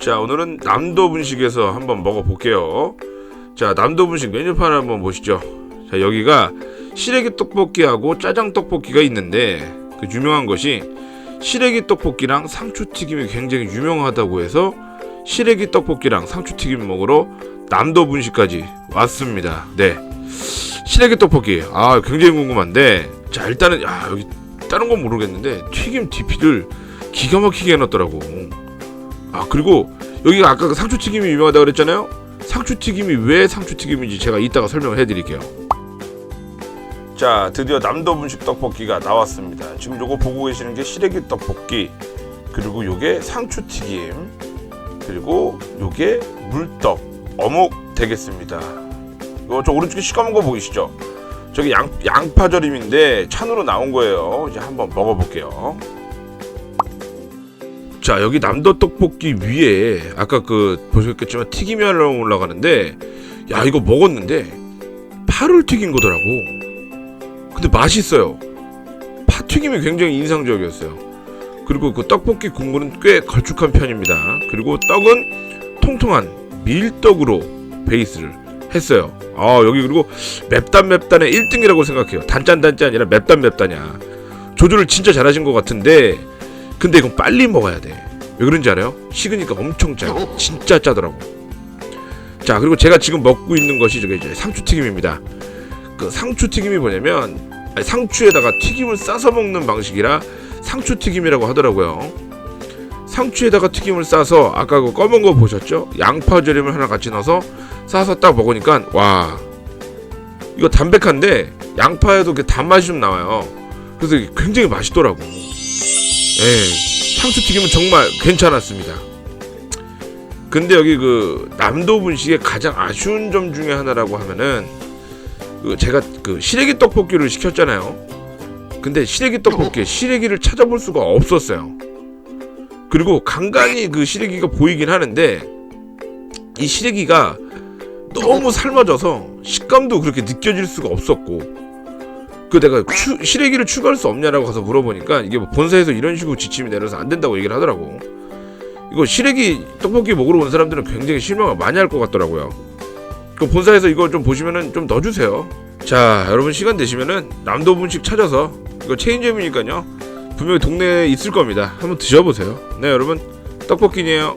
자 오늘은 남도 분식에서 한번 먹어볼게요. 자 남도 분식 메뉴판을 한번 보시죠. 자 여기가 시래기 떡볶이하고 짜장 떡볶이가 있는데 그 유명한 것이 시래기 떡볶이랑 상추 튀김이 굉장히 유명하다고 해서 시래기 떡볶이랑 상추 튀김 먹으러 남도 분식까지 왔습니다. 네. 시래기 떡볶이 아 굉장히 궁금한데 자 일단은 야 여기 다른 건 모르겠는데 튀김 DP를 기가 막히게 해놨더라고. 아 그리고 여기가 아까 그 상추튀김이 유명하다고 그랬잖아요. 상추튀김이 왜 상추튀김인지 제가 이따가 설명을 해드릴게요. 자 드디어 남도 분식 떡볶이가 나왔습니다. 지금 요거 보고 계시는 게 시래기 떡볶이 그리고 요게 상추튀김 그리고 요게 물떡 어묵 되겠습니다. 이거 저 오른쪽에 시커먼 거 보이시죠? 저기 양, 양파 절임인데 찬으로 나온 거예요. 이제 한번 먹어볼게요. 자 여기 남도 떡볶이 위에 아까 그 보셨겠지만 튀김이 하나 올라가는데 야 이거 먹었는데 파를 튀긴 거더라고. 근데 맛있어요. 파 튀김이 굉장히 인상적이었어요. 그리고 그 떡볶이 국물은 꽤 걸쭉한 편입니다. 그리고 떡은 통통한 밀떡으로 베이스를 했어요. 아 여기 그리고 맵단 맵단의 1등이라고 생각해요. 단짠 단짠 아니라 맵단 맵단이야. 조절을 진짜 잘하신 것 같은데 근데 이건 빨리 먹어야 돼. 왜 그런지 알아요? 식으니까 엄청 짜요. 진짜 짜더라고. 자, 그리고 제가 지금 먹고 있는 것이 저게 이제 상추튀김입니다. 그 상추튀김이 뭐냐면 아니, 상추에다가 튀김을 싸서 먹는 방식이라 상추튀김이라고 하더라고요. 상추에다가 튀김을 싸서 아까 그 검은 거 보셨죠? 양파 절임을 하나 같이 넣어서 싸서 딱 먹으니까 와 이거 담백한데 양파에도 그 단맛이 좀 나와요. 그래서 굉장히 맛있더라고. 예, 상추튀김은 정말 괜찮았습니다. 근데 여기 그 남도 분식의 가장 아쉬운 점 중에 하나라고 하면은 그 제가 그 시래기 떡볶이를 시켰잖아요. 근데 시래기 떡볶이에 시래기를 찾아볼 수가 없었어요. 그리고 간간히 그 시래기가 보이긴 하는데 이 시래기가 너무 삶아져서 식감도 그렇게 느껴질 수가 없었고 그 내가 추, 시래기를 추가할 수 없냐라고 가서 물어보니까 이게 뭐 본사에서 이런 식으로 지침이 내려서 안 된다고 얘기를 하더라고. 이거 시래기 떡볶이 먹으러 온 사람들은 굉장히 실망을 많이 할 것 같더라고요. 그 본사에서 이거 좀 보시면은 좀 넣어주세요. 자, 여러분 시간 되시면은 남도 분식 찾아서 이거 체인점이니까요. 분명히 동네에 있을 겁니다. 한번 드셔보세요. 네, 여러분 떡볶이네요.